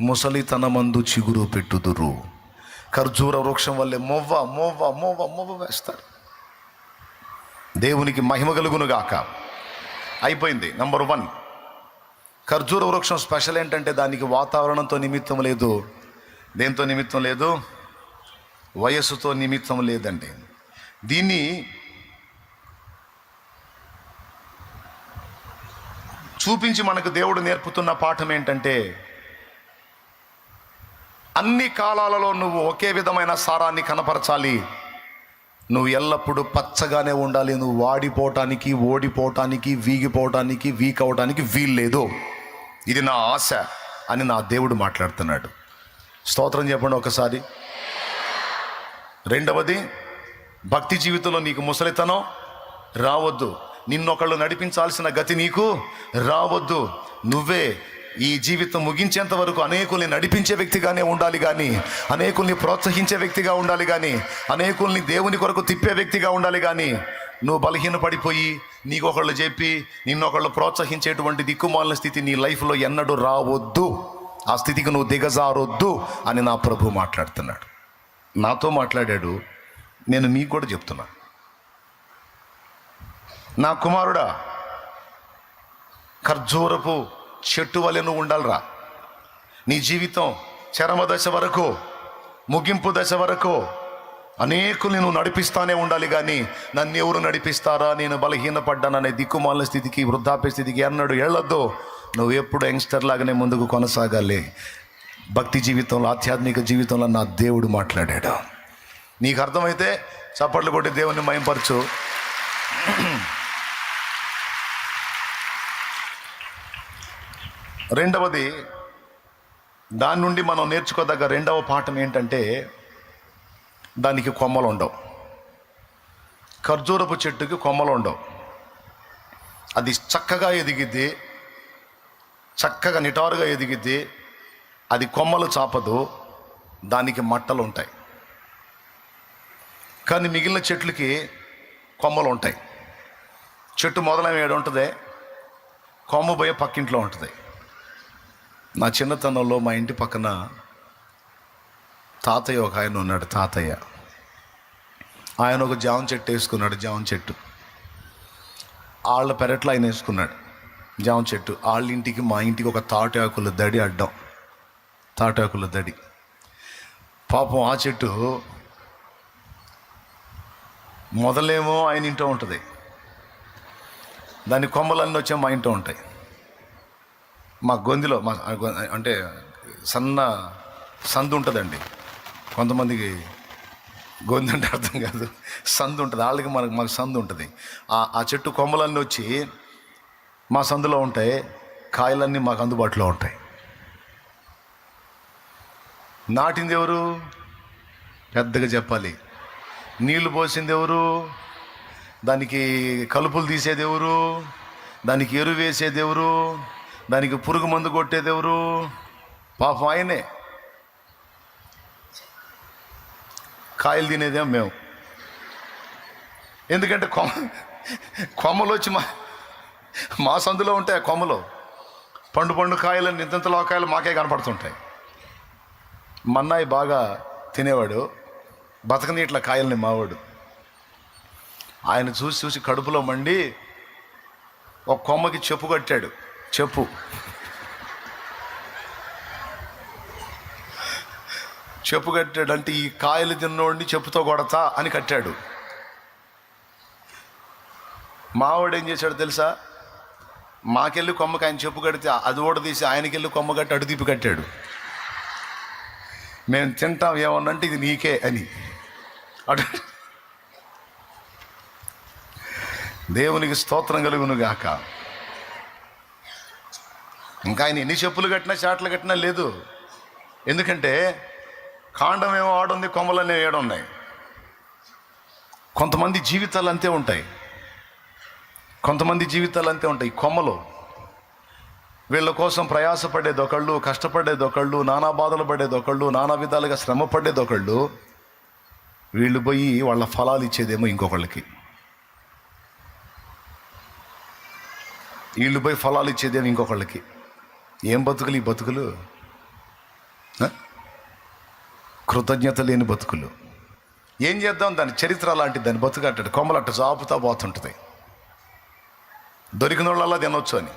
ముసలితనమందు చిగురు పెట్టుదురు. ఖర్జూర వృక్షం వల్లే మొవ్వ మొవ్వ మొవ్వ మొవ్వ వేస్తారు. దేవునికి మహిమ కలుగునుగాక అయిపోయింది. నంబర్ వన్ ఖర్జూర వృక్షం స్పెషల్ ఏంటంటే దానికి వాతావరణంతో నిమిత్తం లేదు. దేంతో నిమిత్తం లేదు? వయస్సుతో నిమిత్తం లేదండి. దీన్ని చూపించి మనకు దేవుడు నేర్పుతున్న పాఠం ఏంటంటే అన్ని కాలాలలో నువ్వు ఒకే విధమైన సారాన్ని కనపరచాలి. నువ్వు ఎల్లప్పుడూ పచ్చగానే ఉండాలి. నువ్వు వాడిపోవటానికి ఓడిపోవటానికి వీగిపోవటానికి వీక్ అవటానికి వీల్లేదు. ఇది నా ఆశ అని నా దేవుడు మాట్లాడుతున్నాడు. స్తోత్రం చెప్పండి ఒకసారి. రెండవది భక్తి జీవితంలో నీకు ముసలితనం రావద్దు. నిన్నొకళ్ళు నడిపించాల్సిన గతి నీకు? రావద్దు. నువ్వే ఈ జీవితం ముగించేంత వరకు అనేకుల్ని నడిపించే వ్యక్తిగానే ఉండాలి కానీ అనేకుల్ని ప్రోత్సహించే వ్యక్తిగా ఉండాలి కానీ అనేకుల్ని దేవుని కొరకు తిప్పే వ్యక్తిగా ఉండాలి కానీ నువ్వు బలహీన పడిపోయి నీకొకళ్ళు చెప్పి నిన్నొకళ్ళు ప్రోత్సహించేటువంటి దిక్కుమాలిన స్థితి నీ లైఫ్లో ఎన్నడూ రావద్దు. ఆ స్థితికి నువ్వు దిగజారొద్దు అని నా ప్రభు మాట్లాడుతున్నాడు. నాతో మాట్లాడాడు. నేను మీకు కూడా చెప్తున్నా. నా కుమారుడా ఖర్జూరపు చెట్టు వలె నువ్వు ఉండాలిరా. నీ జీవితం చరమ దశ వరకు ముగింపు దశ వరకు అనేకులు నువ్వు నడిపిస్తానే ఉండాలి కానీ నన్ను ఎవరు నడిపిస్తారా? నేను బలహీనపడ్డాననే దిక్కుమాల స్థితికి వృద్ధాప్య స్థితికి అన్నాడు వెళ్ళొద్దు నువ్వు ఎప్పుడు యంగ్స్టర్ లాగానే ముందుకు కొనసాగాలి. భక్తి జీవితంలో ఆధ్యాత్మిక జీవితంలో నా దేవుడు మాట్లాడాడు. నీకు అర్థమైతే చప్పట్లు కొట్టి దేవుణ్ణి మయంపరచు. రెండవది దాని నుండి మనం నేర్చుకోదగ్గ రెండవ పాఠం ఏంటంటే దానికి కొమ్మలు ఉండవు. ఖర్జూరపు చెట్టుకి కొమ్మలు ఉండవు. అది చక్కగా ఎదిగిద్ది చక్కగా నిటారుగా ఎదిగిద్ది అది కొమ్మలు చాపదు దానికి మట్టలు ఉంటాయి. కానీ మిగిలిన చెట్లకి కొమ్మలు ఉంటాయి. చెట్టు మొదలైన ఏడు ఉంటుంది కొమ్మ పోయే పక్కింట్లో ఉంటుంది. నా చిన్నతనంలో మా ఇంటి పక్కన తాతయ్య ఒక ఆయన ఉన్నాడు తాతయ్య. ఆయన ఒక జామ చెట్టు వేసుకున్నాడు జామ చెట్టు. వాళ్ళ పెరట్లో ఆయన వేసుకున్నాడు జామ చెట్టు. వాళ్ళ ఇంటికి మా ఇంటికి ఒక తాటాకుల దడి అడ్డం. తాటాకుల దడి. పాపం ఆ చెట్టు మొదలేమో ఆయన ఇంట్లో ఉంటుంది. దాని కొమ్మలన్నీ వచ్చే మా ఇంట్లో ఉంటాయి. మా గొంతులో మా అంటే సన్న సందు ఉంటుందండి. కొంతమందికి గొంతు అంటే అర్థం కాదు. సందు ఉంటుంది. వాళ్ళకి మనకు మాకు సందు ఉంటుంది. ఆ ఆ చెట్టు కొమ్మలన్నీ వచ్చి మా సందులో ఉంటాయి. కాయలన్నీ మాకు అందుబాటులో ఉంటాయి. నాటింది ఎవరు? పెద్దగా చెప్పాలి. నీళ్ళు పోసింది ఎవరు? దానికి కలుపులు తీసేది ఎవరు? దానికి ఎరువు వేసేది ఎవరు? దానికి పురుగు మందు కొట్టేది ఎవరు? పాపం ఆయనే. కాయలు తినేదేం మేము. ఎందుకంటే కొమ్మ కొమ్మలు వచ్చి మా మా సందులో ఉంటాయి ఆ కొమ్మలు. పండు పండు కాయలు నింతంత కాయలు మాకే కనపడుతుంటాయి. మన్నాయి బాగా తినేవాడు. బతకని ఇట్లా కాయల్ని మావాడు. ఆయన చూసి చూసి కడుపులో మండి ఒక కొమ్మకి చెప్పు కట్టాడు. చెప్పు. చెప్పు కట్టాడు అంటే ఈ కాయలు తిన్నోడిని చెప్పుతో కొడతా అని కట్టాడు. మావాడు ఏం చేశాడు తెలుసా? మాకెళ్ళి కొమ్మకి ఆయన చెప్పు కడితే అది ఓడదీసి ఆయనకెళ్ళి కొమ్మ కట్టి అడు తిప్పి కట్టాడు. మేము తింటాం ఏమన్నంటే ఇది నీకే అని. అటు దేవునికి స్తోత్రం కలుగును గాక ఇంకా ఆయన ఎన్ని చెప్పులు కట్టినా చాట్లు కట్టినా లేదు. ఎందుకంటే కాండం ఏమో ఆడుంది కొమ్మలనే ఏడున్నాయి కొంతమంది జీవితాలు అంతే ఉంటాయి. కొంతమంది జీవితాలు అంతే ఉంటాయి. కొమ్మలు వీళ్ళ కోసం ప్రయాసపడేది ఒకళ్ళు కష్టపడేది ఒకళ్ళు నానా బాధలు పడేది ఒకళ్ళు నానా విధాలుగా శ్రమ పడేది ఒకళ్ళు. వీళ్ళు పోయి వాళ్ళ ఫలాలు ఇచ్చేదేమో ఇంకొకళ్ళకి. వీళ్ళు పోయి ఫలాలు ఇచ్చేదేమో ఇంకొకళ్ళకి. ఏం బతుకులు ఈ బతుకులు? కృతజ్ఞత లేని బతుకులు. ఏం చేద్దాం? దాని చరిత్ర అలాంటి దాని బతుకు అంటాడు. కొమ్మలు అట్ట చాపుతా పోతుంటుంది. దొరికిన వాళ్ళలా తినొచ్చు అని.